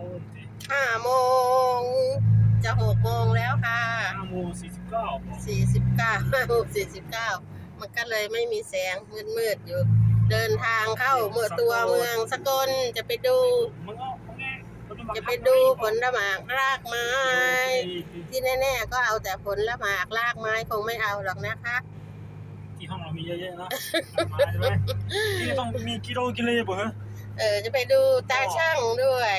อ้ยสิห้าโมงจะหกโมงแล้วค่ะห้าโมงสี่สิบเก้าบอกสี่สิบเก้าห้าหกสี่สิบเก้ามันก็เลยไม่มีแสงมืดมืดๆอยู่ เดินทางเข้าเมืองตัวเมืองสกลจะไปดูมันก็มันแง่มันก็มาจะไปดูผลละหมากรากไม้ ที่แน่ๆก็เอาแต่ผลละหมากรากไม้คงไม่เอาหรอกนะคะ ที่ห้องเรามีเยอะแยะนะมาใช่ไหมที่ต้องมีกิโลกิเลบ่ฮะเออจะไปดูตาช่างด้วย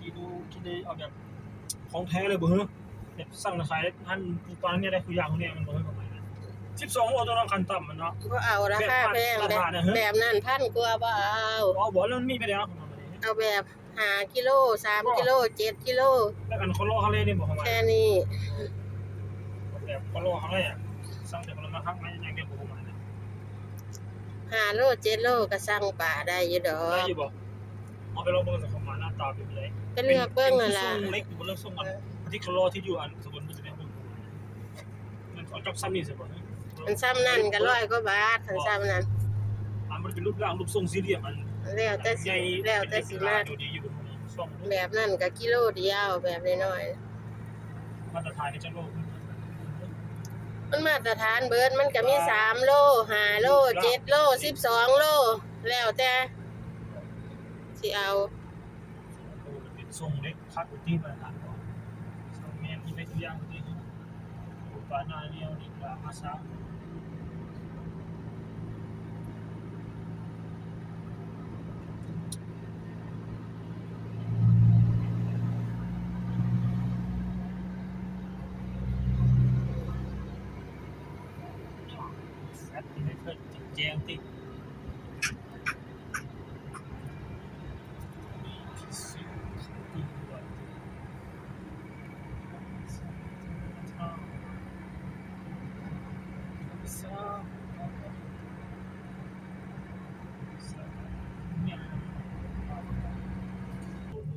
กิโลกิเลเอาแบบของแท้เลยบ่ฮะแบบสั่งขายท่านตอนนี้ได้คืออย่างเนี้ยมันบ่ให้ประมาณนั้นสิบสองโลตัวน้องคันต่ำมันเนาะก็เอาราคาแพงแบบแบบราคาเนี่ยฮะแบบนั้นพันกว่าบ่เอาอ๋อบอกแล้วมันมีไปแล้วเอาแบบหากิโลสามกิโลเจ็ดกิโลแล้วอันเขาล่อเขาเลยนี่บอกเขามาแค่นี้แบบเขาล่อเขาเลยอะสั่งแต่คนละมาครั้งไม่อยังเดียวผมมาเนี่ย หาโลเจ็ดโลก็สั่งป่าได้อยู่ดอได้ก อยู่บ่เอาไปลองเบิ่งสักประมาณหน้าตาเป็นไงก็เลือกเบิ้งนั่นล่ะ เป็นทรงเล็กอยู่บนเรื่องทรงมันที่เขาล่อที่อยู่อันสกุลมันจะได้เบิ่งมันเอาจับซ้ำนี่สิบ่มันซ้ำนั่นก็ร้อยกว่าบาทคันซ้ำนั่นอันมันเป็นรูปร่างรูปทรงสี่เหลี่ยมอันแล้วแต่สิใหญ่แล้วแต่สิมากอยู่ดีอยู่ทรงแบบนั่นก็กิโลเดียวแบบน้อยมาตรฐานในจังโลกๆ มันมาตรฐานเบิร์ดมันก็มีสามโลห้าโลเจ็ดโลสิบสองโล แล้วแต่สิเอาเป็นทรงเล็กคัดอยู่ที่มาตรฐานก่อนทรงแม่ที่ไม่ทุกอย่างที่อุปนาเนี่ยนี่ก็มาสร้างแซดที่ไม่เค ยจริงแจ้งติมีพิเศษที่ด้วย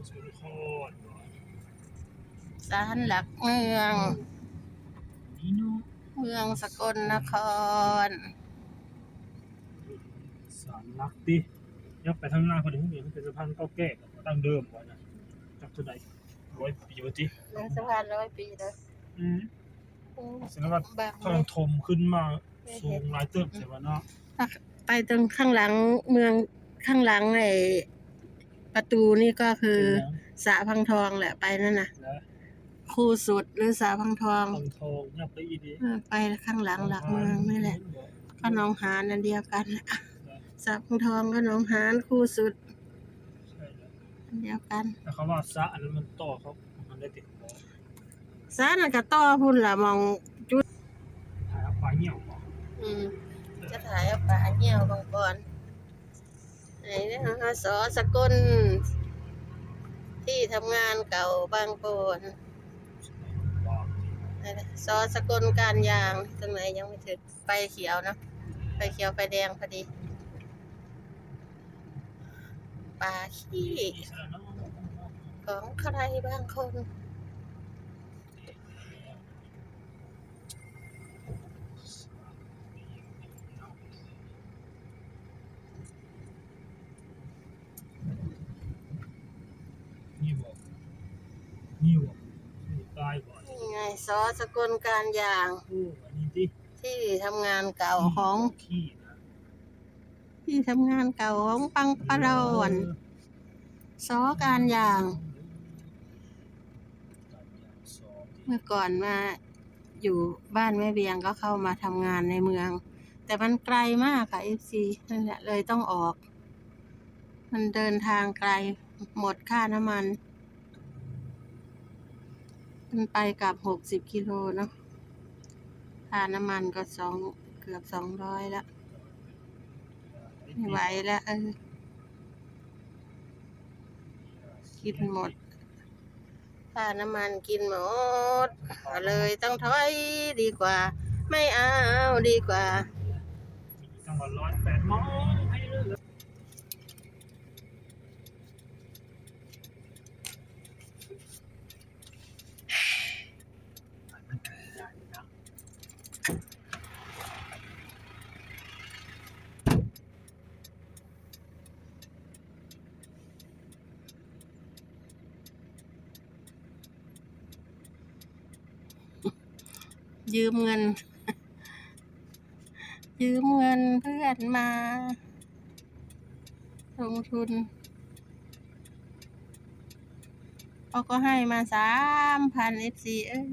สุริโคตรศาลหลักเมืองนี่นูเมืองสกลนครสาร ลักดิยับไปทางหน้าพอดีเห็นเป็นสะพานเก่าแก่ตั้งเดิมไว้นะจากเท่าไหร่ร้อยปีวะจิเมืองสะพานร้อยปีเลยอืมอืมแสดงว่าบางถล่มถมขึ้นมาสูงหลายเติบใช่ป่ะเนาะไปตรงข้างหลังเมืองข้างหลังไอ้ประตูนี่ก็คือสระพังทองแหละไปนั่นน่ะและคู่สุดหรือสระพังทองทองทองยับไปอีดีเออไปข้างหลังหลักเมืองนี่แหละก็หน้องหานนั่นเดียวกันน่ะ สระพังทองก็หน้องหานคู่สุดใช่แล้วอันเดียวกันแต่เขาว่าสระอันนั้นมันต่อเขามันได้ติดบ่สระนั่นก็ต่อพุ่นล่ะมองจุดถ่ายเอาปลาเหี่ยวบ่อืมจะถ่ายเอาปลาเหี่ยวบางก่อนไหนเนี่ยนะคะสอสกลที่ทำงานเก่าบางโปนบ่นั่นแหละซอสกลการยางตรงไหนยังไม่ถึงไฟเขียวเนอะไฟเขียวไฟแดงพอดี ปลาขี้อีสานเนาะของใครบางคน นี่บ่นี่บ่นี่ตายบ่นี่ไงซอสกลการยาง โอ้อันนี้ติที่ทำงานเก่าของ ขี้นะ ที่ทำงานเก่าของปังปะรอนซอการยาง เมื่อก่อนมาอยู่บ้านแม่เบียงก็เข้ามาทำงานในเมือง แต่มันไกลมากค่ะ FC นั่นแหละเลยต้องออก มันเดินทางไกลหมดค่าน้ำมันมันไปกับหกสิบกิโลเนาะค่าน้ำมันก็สองเกือบสองร้อยแล้ว ไม่ไหวแล้วเออกินหมดค่าน้ำมันกินหมดก็เลยต้องถอยดีกว่า ไม่เอาดีกว่าจังหวัดร้อยแปดมองให้เลือก ยืมเงิน ยืมเงินเพื่อนมา ลงทุนเขาก็ให้มาสามพันเอฟซีเอ้ย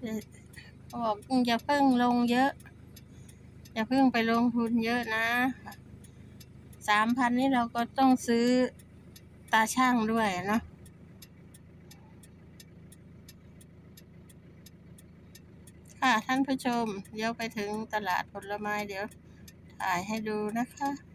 เดี๋ยวเขาบอกอย่าเพิ่งลงเยอะ อย่าเพิ่งไปลงทุนเยอะนะสามพันนี่เราก็ต้องซื้อตาช่างด้วยเนาะ ค่ะท่านผู้ชมเดี๋ยวไปถึงตลาดผลไม้เดี๋ยวถ่ายให้ดูนะคะ